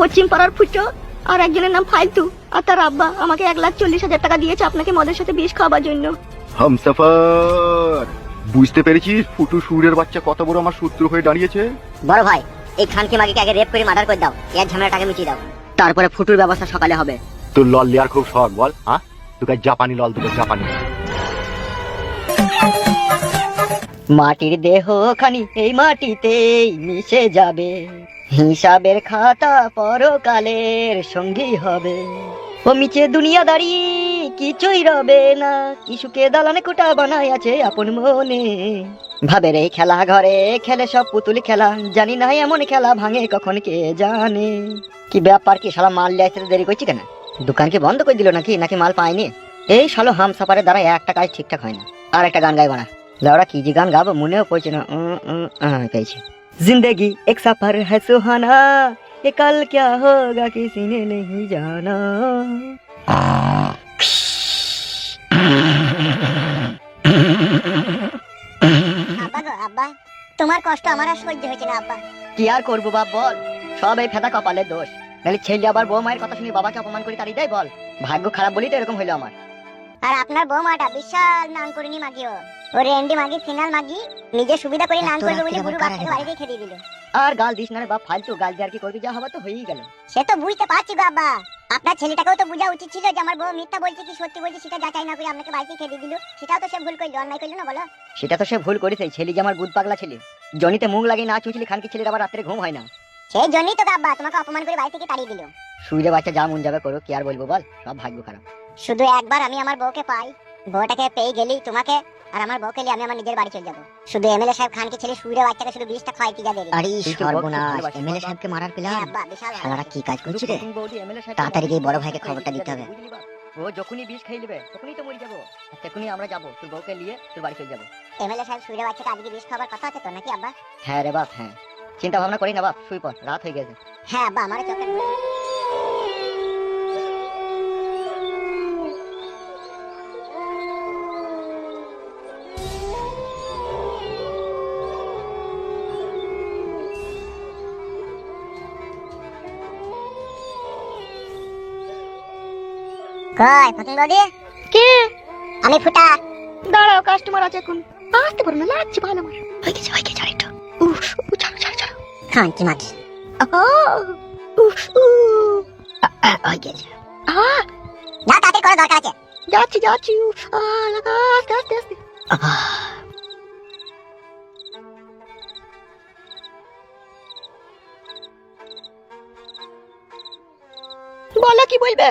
পশ্চিম পাড়ার ফুটো আর একজনের নাম ফালতু। আর তার আব্বা আমাকে এক লাখ চল্লিশ হাজার টাকা দিয়েছে আপনাকে মদের সাথে বিষ খাওয়াবার জন্য। হামসাফার বুঝতে পেরেছিস ফুটু সুরের বাচ্চা কত বড় আমার শত্রু হয়ে দাঁড়িয়েছে? বড় ভাই এই খানকে মাগিকে আগে রেপ করে মার্ডার করে দাও এর ঝামেলাটাকে মিটিয়ে দাও। তারপরে ফুটুর ব্যবস্থা সকালে হবে। তোর লল লিয়ার খুব শখ বল হ্যাঁ তোকে জাপানি লল তোকে জাপানি। মাটির দেহ খানি এই মাটিতেই মিশে যাবে। হিসাবের খাতা পরকালের সঙ্গী হবে। ও মিছে দুনিয়াদারি কিছুই রবে না। কিশুকে দালানে কোটা বানাই আছে আপন মনে। ভাবে রে খেলা ঘরে, খেলে সব পুতুল খেলা। জানি না এমন খেলা ভাঙে কখন কে জানে। কি ব্যাপার কি শালা মাল আসতে দেরি করছি কেন? দোকান কি বন্ধ করে দিল নাকি? নাকি মাল পাইনি? এই শালো হাম সাপারের দ্বারা একটা কাজ ঠিকঠাক হয় না। আর একটা গান গাইব না। লাউড়া কি যে গান গাবো মনেও পড়ছে না। পেয়েছি जिंदगी एक सफर है सुहाना ये कल क्या होगा किसी ने नहीं जाना আব্বা গো আব্বা তোমার কষ্ট আমার আর সহ্য হয়েছে না আব্বা কি আর করবো বাপ বল সব এই ফেদা কপালের দোষ নাহলে ছেলে আবার বউ মায়ের কথা শুনে বাবাকে অপমান করে তারই দেয় বল ভাগ্য খারাপ বলেই তো এরকম হইলো আমার আর আপনার বৌমাটা বিশাল নাম করিনি মাগিও। ও রেন্ডি মাগি ফিনাল মাগি নিজে সুবিধা করে নাম করবে বলে গুরু বাপকে বাড়িতে খেয়ে দিল। আর গাল দিস না রে বাপ ফালতু গাল দিয়ে আর কি করবি? যা হবে তো হয়েই গেল। সে তো বুঝতে পারছি গো আব্বা আপনার ছেলেটাকেও তো বোঝা উচিত ছিল যে আমার বউ মিথ্যা বলছে কি সত্যি বলছে সেটা যাচাই না করে আপনাকে বাড়িতে খেয়ে দিল। সেটাও তো সে ভুল করল অন্যায় করল না বলো। সেটা তো সে ভুল করেছে ছেলে যে আমার বুধ পাগলা ছেলে। জনিতে মুখ লাগিয়ে না চুচলি খানকি ছেলের আবার রাত্রে ঘুম হয় না। সেই জন্যই তো গো তোমাকে অপমান করে বাড়ি থেকে তাড়িয়ে দিল। শুইলে বাচ্চা যা মন যাবে করো কি আর বলব বল? সব ভাগ্য খারাপ। শুধু একবার আমি আমার বউকে পাই বউটাকে পেয়ে গেলেই তোমাকে আর আমার বউকে নিয়ে আমি আমার নিজের বাড়ি চলে যাব। শুধু এমএলএ সাহেব খানকে ছেলে সুরে বাচ্চাকে শুধু বিষটা খাওয়াইতে যাবে? আরে হ্যাঁ, সর্বনাশ এমএলএ সাহেবকে মারার প্ল্যান? আব্বা বিশাল শালারা কি কাজ করছে রে? তাড়াতাড়ি গিয়ে বড় ভাইকে খবরটা দিতে হবে। ও যখনই বিষ খেয়ে নেবে তখনই তো মরে যাব। আর তখনই আমরা যাব তোর বউকে নিয়ে তোর বাড়ি চলে যাব। এমএলএ সাহেব সুরে বাচ্চাকে আজকে বিষ খাবার কথা আছে তো নাকি আব্বা? হ্যাঁ রে বাপ হ্যাঁ। চিন্তা ভাবনা করি না বাপ শুই পর রাত হয়ে গেছে। হ্যাঁ আব্বা আমার চোখে কই ফকিং বৌদি কে? আমি ফুটা। দাঁড়াও কাস্টমার আছে এখন। আসতে পারো না লাগছে ভালো আমার হয়ে গেছে হয়ে গেছে আরেকটু। উফ উ, ছাড়ো ছাড়ো ছাড়ো। খান কি মাছ উফ উ, হয়ে গেছে। আহ, না তাতে করা দরকার আছে। যাচ্ছি যাচ্ছি উফ, আ, লাগা, আস্তে আস্তে আস্তে। বলো কি বলবে?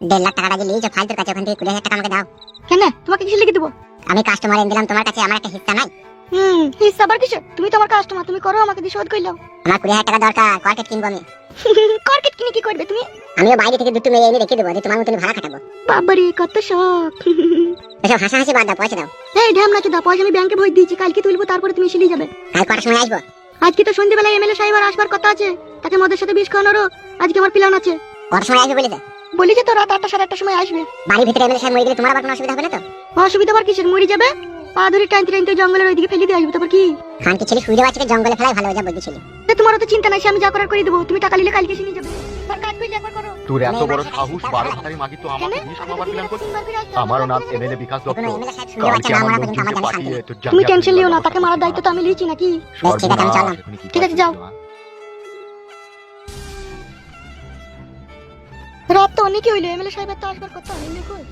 দেড় লাখ টাকাটা যে নিয়েছো ফালতুর কাছে ওখান থেকে কুড়ি হাজার টাকা আমাকে দাও। কেন? তোমাকে কিসে লিখে দেবো? আমি কাস্টমার এনে দিলাম তোমার কাছে আমার একটা হিস্সা নাই। হুম হিসাব আবার কিসে তুমি তো আমার কাস্টমার তুমি করো আমাকে দিয়ে শোধ আমার কুড়ি হাজার টাকা দরকার কর্কেট কিনবো আমি। কর্কেট কিনে কি করবে তুমি? আমিও বাইরে থেকে দুটো মেয়ে এনে রেখে দেবো তোমার মতন ভাড়া খাটাবো। বাবারে কত শখ। এসব হাসাহাসি বাদ দাও পয়সা দাও। এই ঢ্যাম নাচো দা পয়সা আমি ব্যাংকে ভরে দিয়েছি কালকে তুলবো তারপরে তুমি এসে নিয়ে যাবে। কাল কটার সময় আসব? আজকে তো সন্ধ্যেবেলায় এমএলএ সাহেব আর আসবার কথা আছে তাকে মদের সাথে বিষ খাওয়ানোরও আজকে আমার প্ল্যান আছে। কটার সময় আসবে বলেছে বলি যে তো রাত আটটা সাড়ে আটটার সময় আসবে। বাড়ির ভিতরে এমএলএ সাহেব মরে গেলে তোমার আবার কোনো অসুবিধা হবে না তো? অসুবিধা আবার কিসের? মরে যাবে? পা ধরে টাইনতে টাইনতে জঙ্গলের ওইদিকে ফেলে দিয়ে আসবে। তারপর কি? খানকে ছেলে সুইরে বাচ্চাকে জঙ্গলে ফেলাই ভালো যা বলতেছিলি তোমার তো চিন্তা নাই আমি যা করার করে দেবো। তুমি টাকা নিলে কালকে এসে নিয়ে যাবে। তোর এত বড় সাহস বারো মাগি তো আমাকে প্ল্যান আমারও নাম এমএলএ বিকাশ দত্ত। কালকে আমার পাঠিয়ে তোর তুমি টেনশন লিও না তাকে মারার দায়িত্ব তো আমি লিয়েছি নাকি? ঠিক আছে, আছে, যাও। রাত তো অনেকই হইল এমএলএ সাহেবের তো আসবার কথা অনেক কই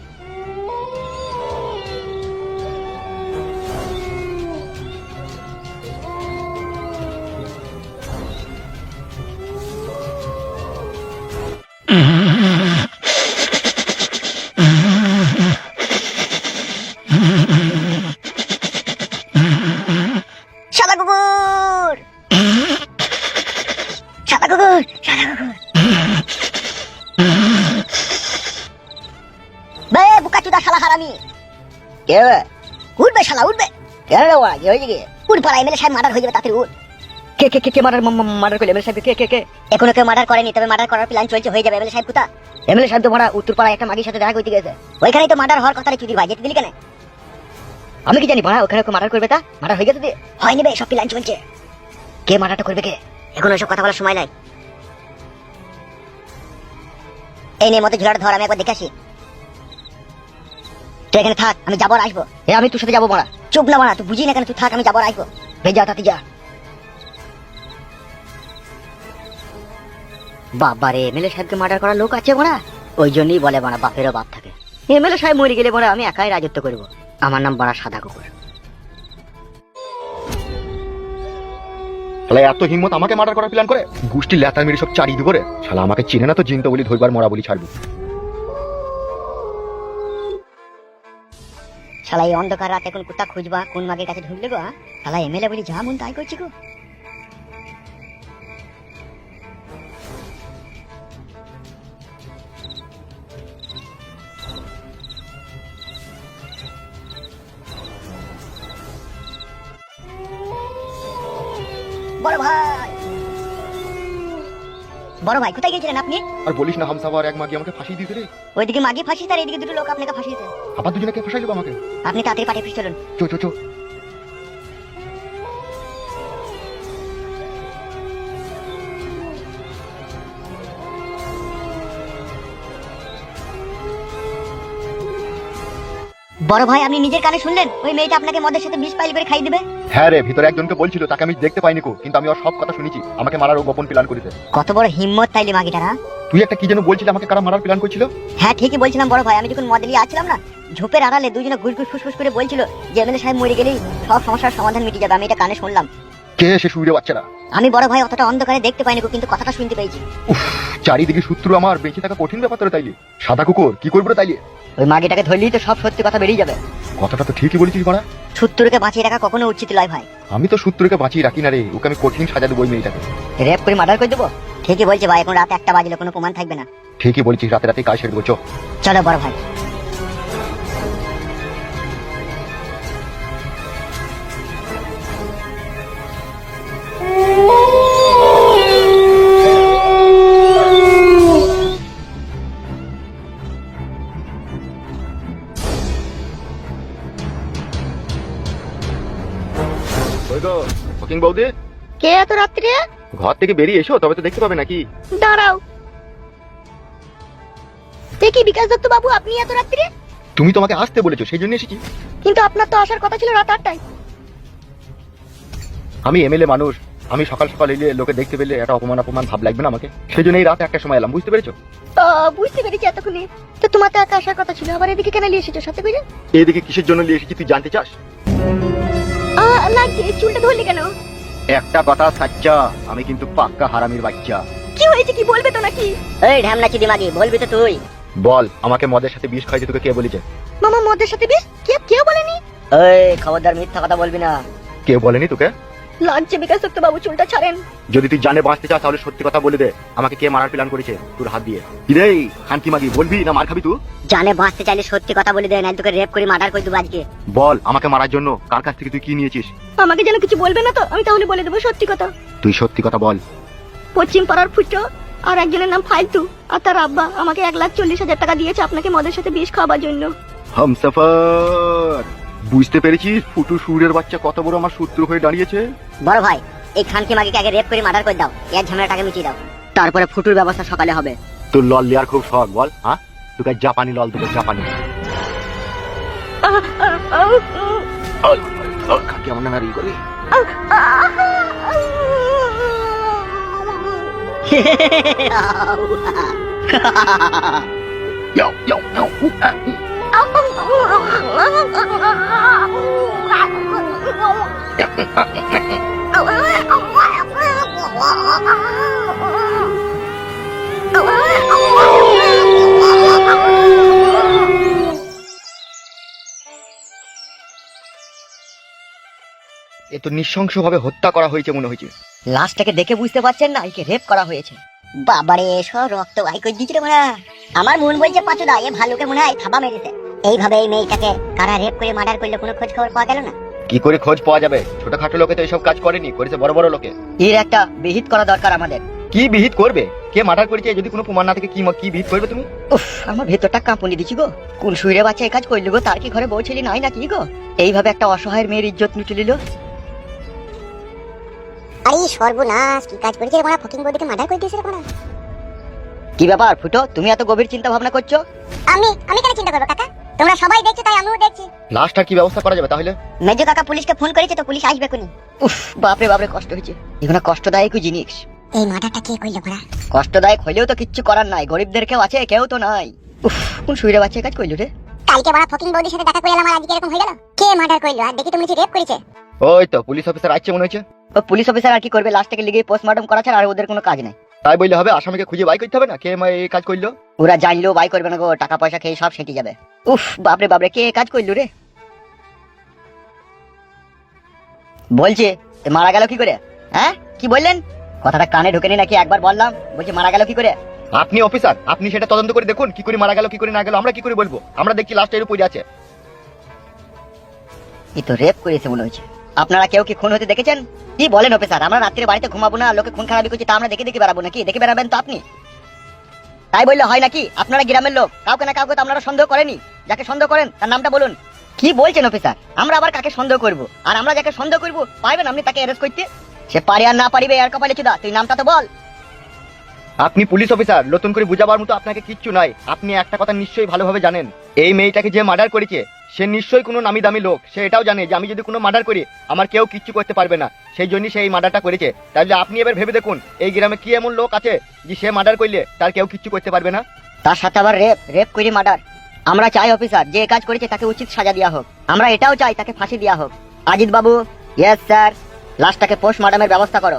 কে উঠবে শালা উঠবে। কেন রে ওরা? কি হয়েছে কি? উঠ পাড়া এমএলএ সাহেব মার্ডার হয়ে যাবে তাড়াতাড়ি উঠ। কে কে কে কে মার্ডার মার্ডার করলে? এমএলএ সাহেব কে কে কে? এখনও কেউ মার্ডার করেনি তবে মার্ডার করার প্ল্যান চলছে হয়ে যাবে। এমএলএ সাহেব কোথা এমএলএ সাহেব তো মারা উত্তরপাড়া একটা মাগির সাথে দেখা করতে গেছে। ওইখানেই তো মার্ডার হওয়ার কথা রে চুদির ভাই যেতে দিলি কেন? আমি কি জানি ভাড়া ওখানে মার্ডার করবে তা? মার্ডার হয়ে গেছে হয়নি বে সব প্ল্যান চলছে। কে মার্ডারটা করবে কে? এখন ওইসব কথা বলার সময় নাই। এই নিয়ে মতো ঝোলাটা ধর আমি একবার দেখে আসি। তুই এখানে থাক, আমি যাব আর আসব। এ, আমি তোর সাথে যাব মারা চুপ না মানা তুই বুঝি না কেন তুই থাক, আমি যাব আর আসব। ভেজা তাতে যা। বাবারে এমএলএ সাহেবকে মার্ডার করার লোক আছে মোরা ওই জন্যই বলে মারা বাপেরও বাপ থাকে। এমএলএ সাহেব মরে গেলে মোরা আমি একাই রাজত্ব করব। আমার নাম বড়া সাদা কুকুর। শালা এত হিম্মত আমাকে মার্ডার করার প্ল্যান করে? গুষ্টি ল্যাতার মেরে সব চারিয়ে দিব রে শালা, আমাকে চিনে না তো জিনতে বলি ধরবার মরা বলি ছাড়বো। শালা এই অন্ধকার রাতে কোন কুত্তা খুঁজবা, কোন মাগের কাছে ঢুকলে গো? শালা এমএলএ বলি যা মন তাই করছি গো বড় ভাই বড় ভাই কোথায় গেছিলেন আপনি? আর বলিস না হামসাবার এক মাগি আমাকে ফাঁসিয়ে দিতে রে। ওইদিকে মাগি ফাঁসি তার এদিকে দুটো লোক আপনাকে ফাঁসিয়েছে। আবার দুজনে কে ফাঁসাইলো আমাকে। আপনি তাড়াতাড়ি পাঠিয়ে ফিরে চলুন। চো চো চো। বড় ভাই আপনি নিজের কানে শুনলেন? ওই মেয়েটা আপনাকে মদের সাথে বিষ পাইল করে খাই দিবে? হ্যাঁ রে ভিতরে একজনকে বলছিল তাকে আমি দেখতে পাইনি কো কিন্তু আমি ওর সব কথা শুনেছি। আমাকে মারার ও গোপন প্ল্যান করেছে কত বড় হিম্মত তাইলে মাগিটারা। তুই একটা কি যেন বলছিলি আমাকে কারা মারার প্ল্যান করছিল? হ্যাঁ ঠিকই বলছিলাম বড় ভাই। আমি যখন মদে নিয়ে আসছিলাম না ঝোপের আড়ালে দুজনে ঘুষ ফুসফুস করে বলছিল যে এমএলএ সাহেব মরে গেলেই সব সমস্যার সমাধান মিটে যাবে। আমি এটা কানে শুনলাম। কে সে শুয়ে বাচ্চারা আমি বড় ভাই অতটা অন্ধকারে দেখতে পাইনি কিন্তু কথাটা শুনতে পেয়েছি। চারিদিকে শত্রু আমার বেঁচে থাকা কঠিন ব্যাপার তোরা তাইলে। সাদা কুকুর কি করব তাইলে? ওই মাগিটাকে ধরলেই তো সব সত্যি কথা বেরিয়ে যাবে। কথাটা তো ঠিকই বলেছিস মারা শত্রুকে বাঁচিয়ে রাখা কখনো উচিত নয় ভাই। আমি তো শত্রুকে বাঁচিয়ে রাখি না রে ওকে আমি কঠিন সাজা দেবো ওই মেয়েটাকে। রেপ করে মার্ডার করে দেবো? ঠিকই বলছে ভাই এখন রাত একটা বাজলে কোনো প্রমাণ থাকবে না। ঠিকই বলছিস রাতে রাতে কাজ সেরে দেবো চলো বড় ভাই। ওই গো ফকিং বৌদি। কে এত রাত্রে ঘর থেকে বেরিয়ে এসো তবে তো দেখতে পাবে নাকি। দাঁড়াও। দেখি বিকাশ দত্ত বাবু আপনি এত রাত্রে তুমি তোমাকে আসতে বলেছ সেই জন্য এসেছি। কিন্তু আপনার তো আসার কথা ছিল রাত আটটায়। আমি এমএলএ মানুষ আমি সকাল সকাল এলে লোকে দেখতে পেলে একটা অপমান অপমান ভাব লাগবে না আমাকে। সেই জন্য এই রাতে একটা সময় এলাম বুঝতে পেরেছ? বুঝতে পেরেছি এতক্ষণে। তো তোমার তো একা আসার কথা ছিল আবার এদিকে কেন নিয়ে এসেছ সাথে করে? এদিকে কিসের জন্য নিয়ে এসেছি তুই জানতে চাস? লাগছে চুলটা ধরলি কেন? একটা কথা সাচ্চা আমি কিন্তু পাক্কা হারামির বাচ্চা। কি হয়েছে কি বলবে তো নাকি? এই ঢ্যামনা চিদি মাগি বলবি তো তুই। বল আমাকে মদের সাথে বিষ খাইছে তোকে কে বলেছে? মামা মদের সাথে বিষ? কেউ কেউ বলেনি? এই খবরদার মিথ্যা কথা বলবি না। কেউ বলেনি তোকে? লাগছে বিকাশ দত্ত বাবু চুলটা ছাড়েন। যদি তুই জানে বাঁচতে চাস তাহলে সত্যি কথা বলে দে। আমাকে কে মারার প্ল্যান করেছে? তোর হাত দিয়ে। রে খানকি মাগি বলবি না মার খাবি তুই? জানে বাঁচতে চাইলে সত্যি কথা বলে দেয় না তোকে রেপ করে মার্ডার করে দেবো আজকে। বল আমাকে মারার জন্য কার কাছ থেকে তুই কি নিয়েছিস? আমাকে যেন কিছু বলবে না তো আমি তাহলে বলে দেবো সত্যি কথা। তুই সত্যি কথা বল। পশ্চিম পাড়ার ফুটো আর একজনের নাম ফালতু আর তার আব্বা আমাকে এক লাখ চল্লিশ হাজার টাকা দিয়েছে আপনাকে মদের সাথে বিষ খাওয়াবার জন্য। হামসাফার! বুঝতে পেরেছিস ফুটু সুরের বাচ্চা কত বড় আমার শত্রু হয়ে দাঁড়িয়েছে? বড় ভাই এই খানকি মাগিকে আগে রেপ করে মার্ডার করে দাও। এর ঝামেলাটাকে মিটিয়ে দাও। তারপরে ফুটুর ব্যবস্থা সকালে হবে। তোর লল লিয়ার খুব শখ বল হ্যাঁ? তোকে জাপানি লল তোকে জাপানি। খাকি আমার নামে ই করে আহ, আহ, ইয়াও ইয়াও ইয়াও এ তো নৃশংসভাবে হত্যা করা হয়েছে মনে হয়েছে। লাশটাকে দেখে বুঝতে পারছেন না, একে রেপ করা হয়েছে। বাবারে, সব রক্ত ভাই করে দিচ্ছে রে মনে। আমার মন বলছে, পাচুদা, এ ভালুকে মনে হয় থাবা মেরেছে। এইভাবে এই মেয়েটাকে কারা রেপ করে মার্ডার করলে কোনো খোঁজ খবর পাওয়া গেল না? কি করে খোঁজ পাওয়া যাবে? ছোটখাটো লোকে তো এসব কাজ করেনি করেছে বড় বড় লোকে। এর একটা বিহিত করা দরকার আমাদের। কি বিহিত করবে? কে মার্ডার করেছে? যদি কোনো প্রমাণ না থাকে কি কি বিহিত করবে তুমি? উফ আমার ভেতরটা কাঁপুনি দিচ্ছি গো। কোন শুইরে বাচ্চা এই কাজ করল গো? তার কি ঘরে বউ ছেলে নাই নাকি গো? এইভাবে একটা অসহায়ের মেয়ের ইজ্জত লুটে নিল। আরে সর্বনাশ কি কাজ করেছে রে মারা? ফকিং বৌদিকে মার্ডার করে দিয়েছে রে মারা। কি ব্যাপার ফুটো? তুমি এত গভীর চিন্তা ভাবনা করছ? আমি আমি কেন চিন্তা করব কাকা? তোমরা সবাই দেখছ তাই আমিও দেখছি। লাস্টটার কি ব্যবস্থা করা যাবে তাহলে? মেজো কাকা পুলিশকে ফোন করেছে তো পুলিশ আসবে কোনি উফ বাপরে বাপরে কষ্ট হয়েছে। এগুলো কষ্টদায়ক জিনিস। এই মার্ডারটা কে করল মারা কষ্টদায়ক হইলেও তো কিচ্ছু করার নাই গরিবদের কেউ আছে কেউ তো নাই। উফ কোন শুইরে বাচ্চা কাজ করল রে? কালকে মারা ফকিং বৌদির সাথে দেখা করে এলাম আর আজকে এরকম হয়ে গেল? কে মার্ডার করল? আর দেখি তুমি রেপ করেছে। ওই তো পুলিশ অফিসার আসছে মনে হচ্ছে। ও পুলিশ অফিসার আর কি করবে? লাস্ট থেকে লিগে পোস্টমর্টম করা ছাড়া আর ওদের কোনো কাজ নাই। তাই বললে হবে আসামিকে খুঁজে বাই করতে হবে না? কে মা এই কাজ করল? ওরা জানলেও বাই করবে না গো টাকা পয়সা খেয়ে সব সেটে যাবে। উফ বাপরে বাপরে কে এ কাজ করল রে? বলছে এ মারা গেল কি করে? হ্যাঁ? কি বললেন? কথাটা কানে ঢুকেনি নাকি? একবার বললাম। বলছে মারা গেল কি করে? আপনি অফিসার আপনি সেটা তদন্ত করে দেখুন কি করে মারা গেল কি করে না গেল আমরা কি করে বলব? আমরা দেখছি লাস্টের উপরে আছে। এই তো রেপ করেছে মনে হচ্ছে। আপনারা কেউ কি খুন হতে দেখেছেন? কি বলেন অফিসার আমরা রাত্রে বাড়িতে ঘুমাবো না, লোকে খুন খারাপি করছে, তা আমরা দেখে দেখে বেড়াবো নাকি? দেখে বেড়াবেন তো আপনি। তাই বললে হয় নাকি? আপনারা গ্রামের লোক, কাউকে না কাউকে তো আপনারা সন্দেহ করেনি যাকে সন্দেহ করেন, তার নামটা বলুন। কি বলছেন অফিসার আমরা আবার কাকে সন্দেহ করব? আর আমরা যাকে সন্দেহ করব, পারবেন আপনি তাকে অ্যারেস্ট করতে? সে পারে আর না পারিবে আর কপালে চুদা। তুই নামটা তো বল। আপনি পুলিশ অফিসার, নতুন করে বুঝাবার মতো আপনাকে কিচ্ছু নয় আপনি একটা কথা নিশ্চয়ই ভালোভাবে জানেন। এই মেয়েটাকে যে মার্ডার করেছে সে নিশ্চয়ই কোনো নামি দামি লোক। সে এটাও জানে যে আমি যদি কোনো মার্ডার করি, আমার কেউ কিচ্ছু করতে পারবে না। সেই জন্যই সে এই মার্ডারটা করেছে। তাহলে আপনি এবার ভেবে দেখুন, এই গ্রামে কি এমন লোক আছে যে সে মার্ডার করলে তার কেউ কিচ্ছু করতে পারবে না? তার সাথে আবার রেপ রেপ করে মার্ডার। আমরা চাই অফিসার, যে কাজ করেছে তাকে উচিত সাজা দেওয়া হোক। আমরা এটাও চাই তাকে ফাঁসি দেওয়া হোক। আজিত বাবু ইয়েস স্যার লাশটাকে পোস্টমর্টমের ব্যবস্থা করো।